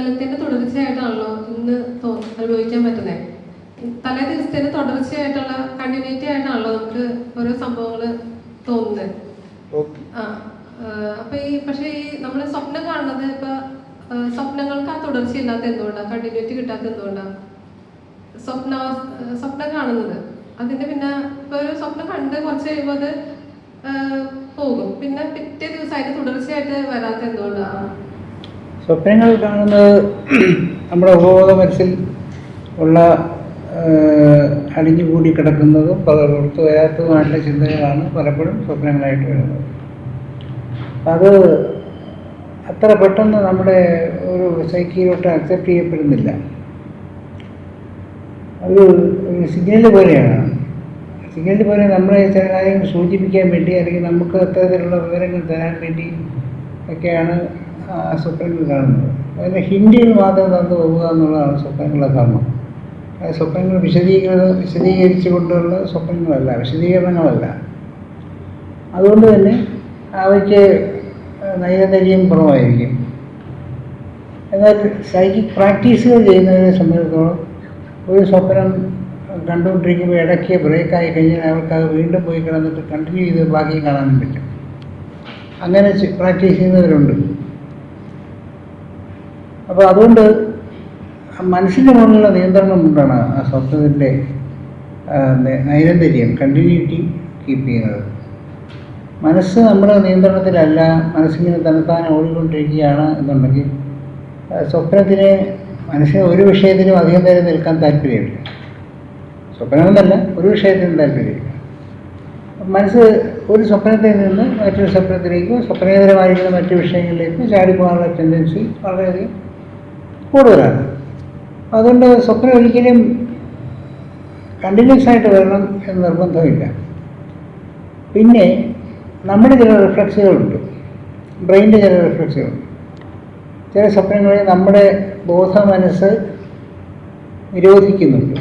ഇന്നലത്തിന്റെ തുടർച്ചയായിട്ടാണല്ലോ ഇന്ന് അനുഭവിക്കാൻ പറ്റുന്നത് തലേ ദിവസത്തിന്റെ തുടർച്ചയായിട്ടുള്ള കണ്ടിന്യൂറ്റി ആയിട്ടാണല്ലോ നമുക്ക് ഓരോ സംഭവങ്ങൾ തോന്നുന്നത് ആ അപ്പൊ ഈ പക്ഷെ ഈ നമ്മൾ സ്വപ്നം കാണുന്നത് ഇപ്പൊ സ്വപ്നങ്ങൾക്ക് ആ തുടർച്ച തുടർച്ചയില്ലാത്ത എന്തുകൊണ്ടാ? കണ്ടിന്യൂറ്റി കിട്ടാത്ത എന്തുകൊണ്ടാ? സ്വപ്ന സ്വപ്നം കാണുന്നത്. അതിന്റെ പിന്നെ ഇപ്പൊ ഒരു സ്വപ്നം കണ്ട് കുറച്ച് കഴിയുമ്പോൾ അത് പോകും. പിന്നെ പിറ്റേ ദിവസം അതിന്റെ തുടർച്ചയായിട്ട് വരാത്ത എന്തുകൊണ്ടാ? സ്വപ്നങ്ങൾ കാണുന്നത് നമ്മുടെ ഉപബോധ മനസ്സിൽ ഉള്ള അടിഞ്ഞുകൂടി കിടക്കുന്നതും പുറത്തു വരാത്തതുമായിട്ടുള്ള ചിന്തകളാണ് പലപ്പോഴും സ്വപ്നങ്ങളായിട്ട് വരുന്നത്. അത് അത്ര പെട്ടെന്ന് നമ്മുടെ ഒരു സൈക്കിയിലോട്ട് അക്സെപ്റ്റ് ചെയ്യപ്പെടുന്നില്ല. ഒരു സിഗ്നൽ പോലെയാണ്. സിഗ്നൽ പോലെ നമ്മളെ ചില കാര്യങ്ങൾ സൂചിപ്പിക്കാൻ വേണ്ടി അല്ലെങ്കിൽ നമുക്ക് അത്തരത്തിലുള്ള വിവരങ്ങൾ തരാൻ വേണ്ടി ഒക്കെയാണ് സ്വപ്നങ്ങൾ കാണുന്നത്. അതിന് ഹിന്ദിയിൽ മാത്രം തന്നു പോകുക എന്നുള്ളതാണ് സ്വപ്നങ്ങളുടെ കർമ്മം. അത് സ്വപ്നങ്ങൾ വിശദീകൃത വിശദീകരിച്ചു കൊണ്ടുള്ള സ്വപ്നങ്ങളല്ല വിശദീകരണങ്ങളല്ല. അതുകൊണ്ട് തന്നെ അവയ്ക്ക് നൈരന്തര്യം കുറവായിരിക്കും. എന്നാൽ സൈക്കിക് പ്രാക്ടീസുകൾ ചെയ്യുന്നതിനെ സംബന്ധിച്ചിടത്തോളം ഒരു സ്വപ്നം കണ്ടുകൊണ്ടിരിക്കുമ്പോൾ ഇടയ്ക്ക് ബ്രേക്കായി കഴിഞ്ഞാൽ അവർക്ക് അത് വീണ്ടും പോയി കിടന്നിട്ട് കണ്ടിന്യൂ ചെയ്ത് ബാക്കി കാണാനും പറ്റും. അങ്ങനെ പ്രാക്ടീസ് ചെയ്യുന്നവരുണ്ട്. അപ്പോൾ അതുകൊണ്ട് മനുഷ്യന്റെ മുകളിലുള്ള നിയന്ത്രണം കൊണ്ടാണ് ആ സ്വപ്നത്തിന്റെ നൈരന്തര്യം കണ്ടിന്യൂറ്റി കീപ്പ് ചെയ്യുന്നത്. മനസ്സ് നമ്മുടെ നിയന്ത്രണത്തിലല്ല മനസ്സിങ്ങനെ തന്നെത്താനെ ഓടിക്കൊണ്ടിരിക്കുകയാണ് എന്നുണ്ടെങ്കിൽ സ്വപ്നത്തിന് മനസ്സിന് ഒരു വിഷയത്തിനും അധികം നേരം നിൽക്കാൻ താല്പര്യമില്ല. സ്വപ്നമെന്നല്ല ഒരു വിഷയത്തിനും താല്പര്യമില്ല. മനസ്സ് ഒരു സ്വപ്നത്തിൽ നിന്ന് മറ്റൊരു സ്വപ്നത്തിലേക്കോ സ്വപ്നേതരമായിരിക്കുന്ന മറ്റു വിഷയങ്ങളിലേക്കോ ചാടിപ്പോകാനുള്ള ടെൻഡൻസി വളരെയധികം കൂടുതലാണ്. അതുകൊണ്ട് സ്വപ്നം ഒരിക്കലും കണ്ടിന്യൂസ് ആയിട്ട് വരണം എന്ന് നിർബന്ധമില്ല. പിന്നെ നമ്മുടെ ചില റിഫ്ലക്സുകളുണ്ട് ബ്രെയിന്റെ ചില റിഫ്ലക്സുകളുണ്ട് ചില സ്വപ്നങ്ങളിൽ നമ്മുടെ ബോധ മനസ്സ് നിരോധിക്കുന്നുണ്ട്.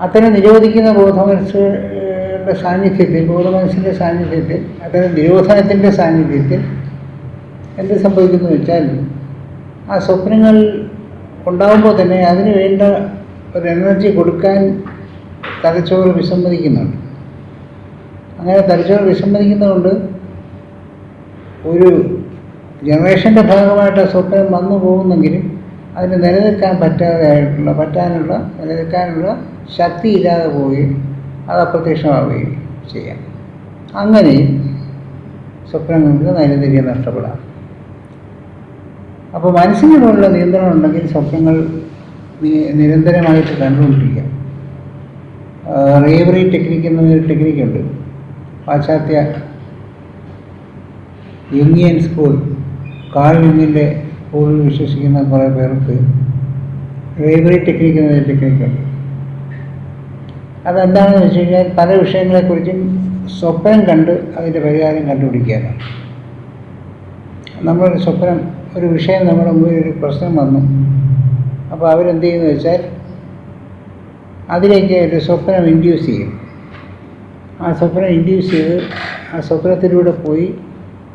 അത്തരം നിരോധിക്കുന്ന ബോധമനസ്സുകളുടെ സാന്നിധ്യത്തിൽ ബോധമനസ്സിന്റെ സാന്നിധ്യത്തിൽ അത്തരം നിരോധനത്തിന്റെ സാന്നിധ്യത്തിൽ എന്ത് സംഭവിക്കുന്നു വെച്ചാൽ ആ സ്വപ്നങ്ങൾ ഉണ്ടാകുമ്പോൾ തന്നെ അതിന് വേണ്ട ഒരു എനർജി കൊടുക്കാൻ തലച്ചോറ് വിസമ്മതിക്കുന്നുണ്ട്. അങ്ങനെ തലച്ചോറ് വിസമ്മതിക്കുന്നതുകൊണ്ട് ഒരു ജനറേഷന്റെ ഭാഗമായിട്ട് ആ സ്വപ്നം വന്നു പോകുന്നെങ്കിലും അതിന് നിലനിൽക്കാൻ പറ്റാതെയായിട്ടുള്ള പറ്റാനുള്ള നിലനിൽക്കാനുള്ള ശക്തി ഇല്ലാതെ പോവുകയും അത് അപ്രത്യക്ഷമാവുകയും ചെയ്യാം. അങ്ങനെ സ്വപ്നങ്ങൾക്ക് നൈരന്തര്യം നഷ്ടപ്പെടാം. അപ്പോൾ മനസ്സിനുള്ള നിയന്ത്രണം ഉണ്ടെങ്കിൽ സ്വപ്നങ്ങൾ നിരന്തരമായിട്ട് കണ്ടുകൊണ്ടിരിക്കുക റേവറി ടെക്നിക്ക് എന്നൊരു ടെക്നിക്കുണ്ട് പാശ്ചാത്യ യുങ്ങിയൻ സ്കൂൾ കാൾ യുങ്ങിന്റെ സ്കൂളിൽ വിശ്വസിക്കുന്ന കുറേ പേർക്ക് റേവറി ടെക്നിക്ക് എന്നൊരു ടെക്നിക്കുണ്ട് അതെന്താണെന്ന് വെച്ച് കഴിഞ്ഞാൽ പല വിഷയങ്ങളെക്കുറിച്ചും സ്വപ്നം കണ്ട് അതിന്റെ പരിഹാരം കണ്ടുപിടിക്കുകയാണ് നമ്മൾ സ്വപ്നം ഒരു വിഷയം നമ്മുടെ മുമ്പിൽ ഒരു പ്രശ്നം വന്നു. അപ്പോൾ അവരെന്ത് ചെയ്യുന്ന വെച്ചാൽ അതിലേക്ക് ഒരു സ്വപ്നം ഇൻഡ്യൂസ് ചെയ്യും. ആ സ്വപ്നം ഇൻഡ്യൂസ് ചെയ്ത് ആ സ്വപ്നത്തിലൂടെ പോയി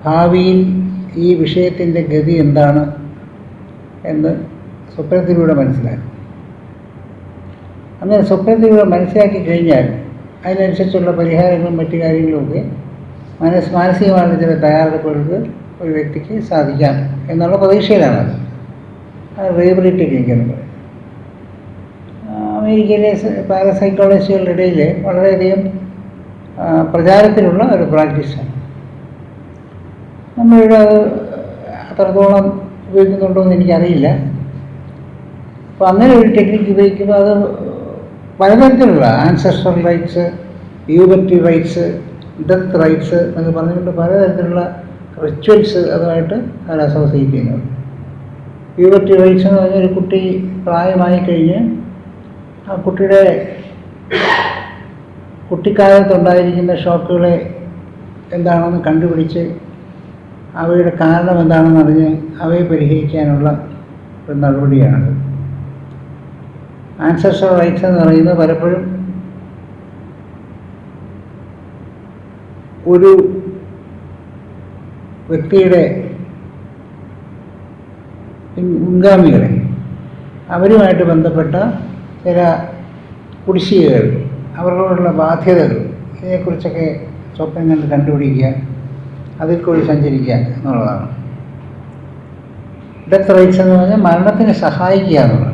ഭാവിയിൽ ഈ വിഷയത്തിന്റെ ഗതി എന്താണ് എന്ന് സ്വപ്നത്തിലൂടെ മനസ്സിലാക്കും. അങ്ങനെ സ്വപ്നത്തിലൂടെ മനസ്സിലാക്കി കഴിഞ്ഞാൽ അതിനനുസരിച്ചുള്ള പരിഹാരങ്ങളും മറ്റു കാര്യങ്ങളുമൊക്കെ മനസ് മാനസികമായ ചില തയ്യാറെടുപ്പുകൾക്ക് ഒരു വ്യക്തിക്ക് സാധിക്കാം എന്നുള്ള പ്രതീക്ഷയിലാണ് അത് ടെക്നിക്ക് എന്ന് പറയും. അമേരിക്കയിലെ പാരസൈക്കോളജികളുടെ ഇടയിൽ വളരെയധികം പ്രചാരത്തിലുള്ള ഒരു പ്രാക്ടീസാണ് നമ്മളിവിടെ അത് അത്രത്തോളം ഉപയോഗിക്കുന്നുണ്ടോ എന്ന് എനിക്കറിയില്ല. അപ്പോൾ അങ്ങനെ ഒരു ടെക്നിക്ക് ഉപയോഗിക്കുമ്പോൾ അത് പലതരത്തിലുള്ള ancestral rites puberty rites death rites എന്നൊക്കെ പറഞ്ഞുകൊണ്ട് പലതരത്തിലുള്ള റിച്വൽസ് അതുമായിട്ട് അവർ അസോസിയേറ്റ് ചെയ്യുന്നത് പ്യൂബർട്ടി റൈറ്റ്സ് എന്ന് പറഞ്ഞാൽ ഒരു കുട്ടി പ്രായമായി കഴിഞ്ഞ് ആ കുട്ടിയുടെ കുട്ടിക്കാലത്തുണ്ടായിരിക്കുന്ന ഷോക്കുകളെ എന്താണെന്ന് കണ്ടുപിടിച്ച് അവയുടെ കാരണം എന്താണെന്ന് അറിഞ്ഞ് അവയെ പരിഹരിക്കാനുള്ള ഒരു നടപടിയാണ് ആൻസസ്റ്റർ റൈറ്റ്സ് എന്ന് പറയുന്നത് പലപ്പോഴും ഒരു വ്യക്തിയുടെ മുൻഗാമികളെ അവരുമായിട്ട് ബന്ധപ്പെട്ട ചില കുടിശ്ശികകൾ അവരോടുള്ള ബാധ്യതകൾ ഇതിനെക്കുറിച്ചൊക്കെ സ്വപ്നം കണ്ട് കണ്ടുപിടിക്കുക അതിൽ കൂടി സഞ്ചരിക്കുക എന്നുള്ളതാണ്. ഡെത്ത് റൈറ്റ്സ് എന്ന് പറഞ്ഞാൽ മരണത്തിന് സഹായിക്കുക എന്നുള്ളത്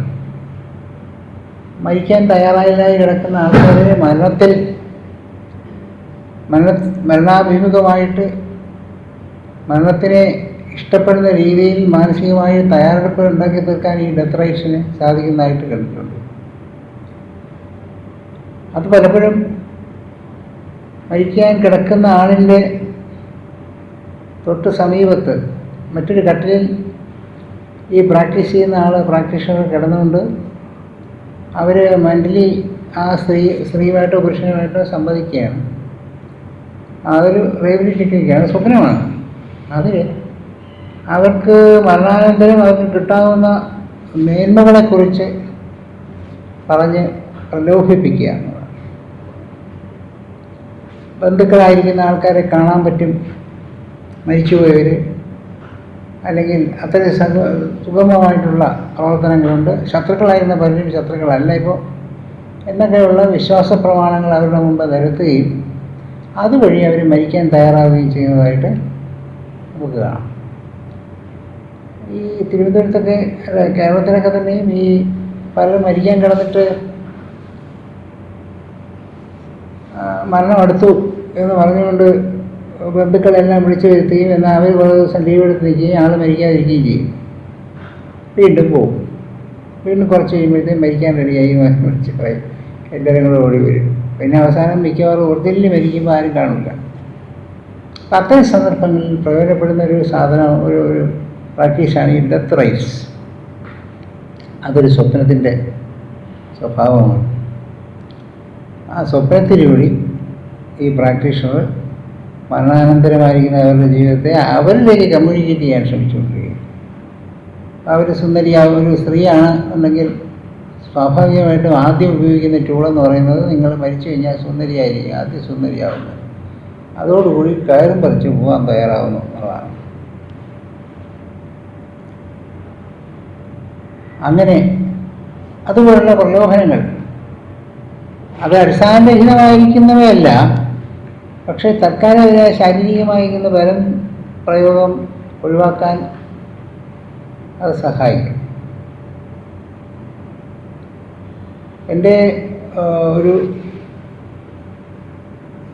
മരിക്കാൻ തയ്യാറായില്ലായി കിടക്കുന്ന ആൾക്കാരെ മരണത്തിൽ മരണ മരണാഭിമുഖമായിട്ട് മരണത്തിനെ ഇഷ്ടപ്പെടുന്ന രീതിയിൽ മാനസികമായ തയ്യാറെടുപ്പ് ഉണ്ടാക്കി തീർക്കാൻ ഈ ഡെത്ത് റൈറ്റ്സിന് സാധിക്കുന്നതായിട്ട് കണ്ടിട്ടുണ്ട്. അത് പലപ്പോഴും മരിക്കാൻ കിടക്കുന്ന ആളിന്റെ തൊട്ട് സമീപത്ത് മറ്റൊരു കട്ടിലിൽ ഈ പ്രാക്ടീസ് ചെയ്യുന്ന ആൾ പ്രാക്ടീഷണർ കിടന്നുകൊണ്ട് അവർ മെന്റലി ആ സ്ത്രീ സ്ത്രീയുമായിട്ടോ പുരുഷനുമായിട്ടോ സംവദിക്കുകയാണ്. അതൊരു റേബിലി ടെക്നിക്കാണ് സ്വപ്നമാണ്. അതിൽ അവർക്ക് മരണാനന്തരം അവർക്ക് കിട്ടാവുന്ന മേന്മകളെക്കുറിച്ച് പറഞ്ഞ് പ്രലോഭിപ്പിക്കുക. ബന്ധുക്കളായിരിക്കുന്ന ആൾക്കാരെ കാണാൻ പറ്റും. മരിച്ചുപോയവർ അല്ലെങ്കിൽ അത്രയും സഗ സുഗമമായിട്ടുള്ള പ്രവർത്തനങ്ങളുണ്ട്. ശത്രുക്കളായിരുന്ന പലരും ശത്രുക്കളല്ല ഇപ്പോൾ എന്നൊക്കെയുള്ള വിശ്വാസ പ്രമാണങ്ങൾ അവരുടെ മുമ്പ് നിരത്തുകയും അതുവഴി അവർ മരിക്കാൻ തയ്യാറാവുകയും ചെയ്യുന്നതായിട്ട് കാണാം ഈ തിരുവനന്തപുരത്തൊക്കെ കേരളത്തിലൊക്കെ തന്നെയും ഈ പലരും മരിക്കാൻ കിടന്നിട്ട് മരണം അടുത്തു എന്ന് പറഞ്ഞുകൊണ്ട് ബന്ധുക്കളെല്ലാം വിളിച്ചു വരുത്തുകയും എന്നാൽ അവർ കുറേ ദിവസം ലീവ് എടുത്ത് നിൽക്കുകയും ആൾ മരിക്കാതിരിക്കുകയും ചെയ്യും. വീണ്ടും പോകും വീണ്ടും കുറച്ച് കഴിയുമ്പോഴത്തേക്കും മരിക്കാൻ റെഡിയായി വിളിച്ച് പറയും. എല്ലാവരും കൂടെ ഓടി വരും. പിന്നെ അവസാനം മിക്കവാറും ഒറിജിനലി മരിക്കുമ്പോൾ ആരും കാണില്ല അത്തരം സന്ദർഭങ്ങളിൽ പ്രയോജനപ്പെടുന്ന ഒരു സാധനം ഒരു ഒരു പ്രാക്ടീസാണ് ഈ ഡെത്ത് റൈസ്. അതൊരു സ്വപ്നത്തിന്റെ സ്വഭാവമാണ്. ആ സ്വപ്നത്തിലൂടെ ഈ പ്രാക്ടീഷണർ മരണാനന്തരമായിരിക്കുന്ന അവരുടെ ജീവിതത്തെ അവരിലേക്ക് കമ്മ്യൂണിക്കേറ്റ് ചെയ്യാൻ ശ്രമിച്ചുകൊണ്ടിരിക്കുകയാണ്. അവർ സുന്ദരിയാവും ഒരു സ്ത്രീയാണ് എന്നെങ്കിൽ സ്വാഭാവികമായിട്ടും ആദ്യം ഉപയോഗിക്കുന്ന ടൂളെന്ന് പറയുന്നത് നിങ്ങൾ മരിച്ചു കഴിഞ്ഞാൽ സുന്ദരിയായിരിക്കും ആദ്യം സുന്ദരിയാവുന്നത്. അതോടുകൂടി കയറും പറിച്ച് പോകാൻ തയ്യാറാവുന്നു എന്നുള്ളതാണ്. അങ്ങനെ അതുപോലുള്ള പ്രലോഭനങ്ങൾ. അത് അടിസ്ഥാനരഹിതമായിരിക്കുന്നവയല്ല പക്ഷേ തൽക്കാലം ശാരീരികമായിരിക്കുന്ന ബലം പ്രയോഗം ഒഴിവാക്കാൻ അത് സഹായിക്കും. എന്റെ ഒരു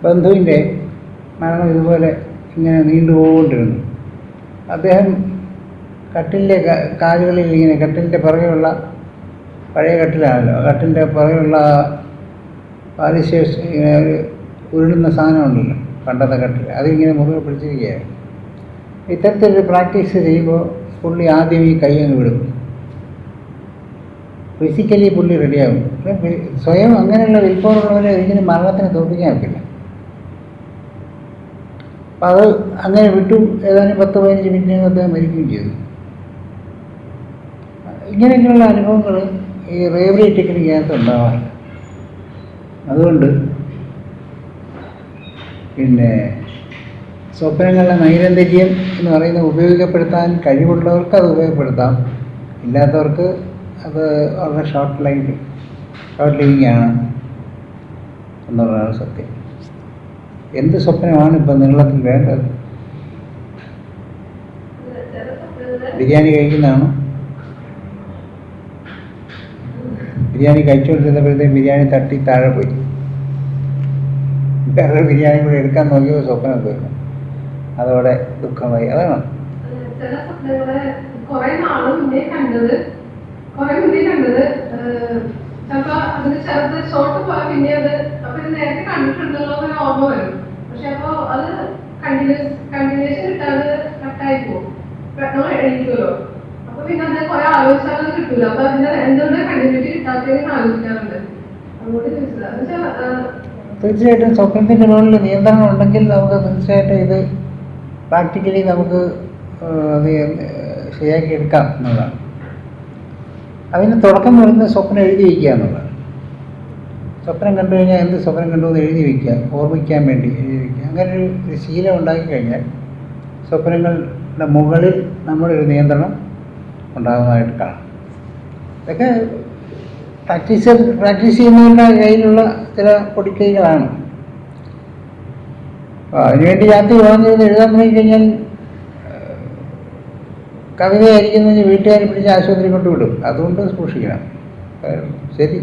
ബന്ധുവിന്റെ മരണം ഇതുപോലെ ഇങ്ങനെ നീണ്ടുപോകൊണ്ടിരുന്നു അദ്ദേഹം കട്ടിലിന്റെ ക- കാലുകളിൽ ഇങ്ങനെ കട്ടിലിന്റെ പുറകെയുള്ള പഴയ കട്ടിലാണല്ലോ. കട്ടിലിന്റെ പുറകെയുള്ള പാലിശേഷ ഉരുളുന്ന സാധനമുണ്ടല്ലോ പണ്ടത്തെ കട്ടിൽ അതിങ്ങനെ മുറുകെ പിടിച്ചിരിക്കുകയാണ് ഇത്തരത്തിലൊരു പ്രാക്ടീസ് ചെയ്യുമ്പോൾ പുള്ളി ആദ്യം ഈ കൈ അങ്ങ് വിടും. ഫിസിക്കലി പുള്ളി റെഡിയാകും സ്വയം അങ്ങനെയുള്ള വിൽപ്പവറുള്ളവരെ ഒരിക്കലും മരണത്തിന് തോൽപ്പിക്കാൻ ഒക്കില്ല. അപ്പം അത് അങ്ങനെ വിട്ടു. ഏതാനും പത്ത് പതിനഞ്ച് മിനിറ്റിനകം അദ്ദേഹം മരിക്കുകയും ചെയ്തു. ഇങ്ങനെയൊക്കെയുള്ള അനുഭവങ്ങൾ ഈ റേവറി ടെക്നിക്കകത്ത് ഉണ്ടാവാറില്ല അതുകൊണ്ട് പിന്നെ സ്വപ്നങ്ങളുടെ നൈരന്തര്യം എന്ന് പറയുന്നത് ഉപയോഗപ്പെടുത്താൻ കഴിവുള്ളവർക്ക് അത് ഉപയോഗപ്പെടുത്താം. ഇല്ലാത്തവർക്ക് അത് വളരെ ഷോർട്ട് ലൈഫ് ഷോർട്ട് ലിവിങ് ആണ് എന്നുള്ളതാണ് സത്യം. എന്ത് സ്വപ്നമാണ് ഇപ്പം നീളത്തിൽ വേണ്ടത്? ബിരിയാണി കഴിക്കുന്നതാണോ? ബിരിയാണി കഴിച്ചുകൊണ്ടിരുന്നപ്പോഴത്തേക്ക് ബിരിയാണി തട്ടി താഴെ പോയി. വേറെ ബിരിയാണി കൂടെ എടുക്കാൻ നോക്കിയപ്പോൾ സ്വപ്നം തീർന്നു അതോടെ ദുഃഖമായി. അതാണ്. കുറെ ചിലപ്പോ അതിന് ചെറുത് ഷോർട്ട് പോയാൽ പിന്നെ അത് അപ്പൊ നേരത്തെ കണ്ടിട്ടുണ്ടല്ലോ ഓർമ്മ വരും. അപ്പൊ അത് കണ്ടിന്യൂസ് കണ്ടിന്യൂഷൻ കിട്ടാതെ കട്ടായി പോകും. പെട്ടെന്ന് എണീക്കുമല്ലോ. അപ്പൊ പിന്നെ അത് കുറെ ആലോചിച്ചാലും കിട്ടൂല. അപ്പൊ അതിന്റെ എന്തുകൊണ്ട് കണ്ടിന്യൂറ്റി കിട്ടാത്തതെന്ന് ആലോചിക്കാറുണ്ട്. അതുകൊണ്ട് ചോദിച്ചത്. തീർച്ചയായിട്ടും സ്വപ്നത്തിന്റെ മുകളിൽ നിയന്ത്രണം ഉണ്ടെങ്കിൽ നമുക്ക് തീർച്ചയായിട്ടും ഇത് പ്രാക്ടിക്കലി നമുക്ക് അത് ശരിയാക്കി എടുക്കാം എന്നുള്ളതാണ്. അതിന് തുടക്കം വരുന്ന സ്വപ്നം എഴുതി വയ്ക്കുക എന്നുള്ളതാണ്. സ്വപ്നം കണ്ടു കഴിഞ്ഞാൽ എന്ത് സ്വപ്നം കണ്ടു എന്ന് എഴുതി വയ്ക്കുക ഓർമ്മിക്കാൻ വേണ്ടി എഴുതി വയ്ക്കുക അങ്ങനെ ഒരു ശീലം ഉണ്ടാക്കി കഴിഞ്ഞാൽ സ്വപ്നങ്ങളുടെ മുകളിൽ നമ്മുടെ ഒരു നിയന്ത്രണം ഉണ്ടാകുന്നതായിട്ട് കാണാം. ഇതൊക്കെ പ്രാക്ടീസ് പ്രാക്ടീസ് ചെയ്യുന്നവരുടെ കയ്യിലുള്ള ചില പൊടിക്കൈകളാണ്. അതിനുവേണ്ടി രാത്രി വളർന്നിരുന്ന് എഴുതാൻ തുടങ്ങി കഴിഞ്ഞാൽ കവിതയായിരിക്കുന്നതിന് വീട്ടുകാർ പിടിച്ച് ആശുപത്രി കൊണ്ടുവിടും. അതുകൊണ്ട് സൂക്ഷിക്കണം. ശരി.